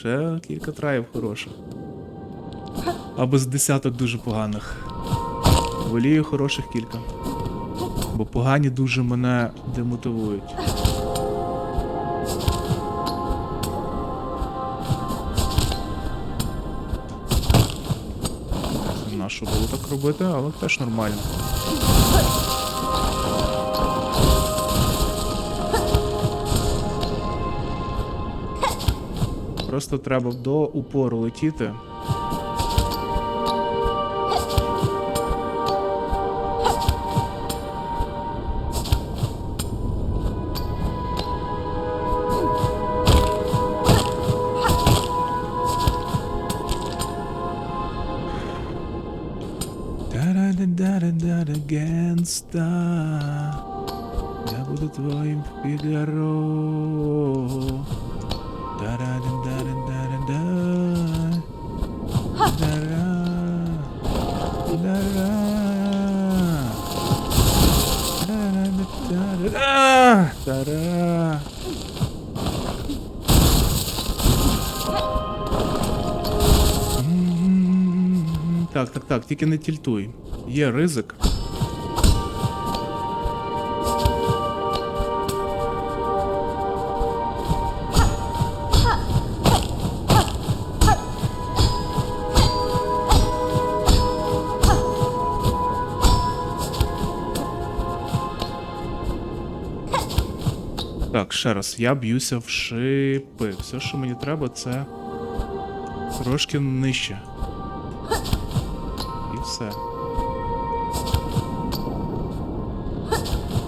Ще кілька траїв хороших. Або з десяток дуже поганих. Волію хороших кілька. Бо погані дуже мене демотивують. Нащо було так робити, але теж нормально. Просто треба до упору летіти. Я буду твоим Фигаро. Да-да-да-да-да-да. Да-да. М, Так, так, так, тільки не тільтуй. Є ризик. Так, ще раз, я б'юся в шипи. Все, що мені треба, це трошки нижче. І все.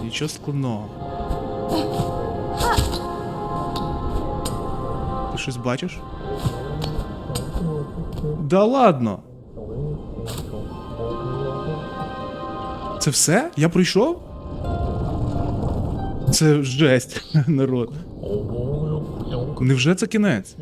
Нічого складного. Ти щось бачиш? Да ладно. Це все? Я пройшов? Це жесть, народ. Невже це кінець?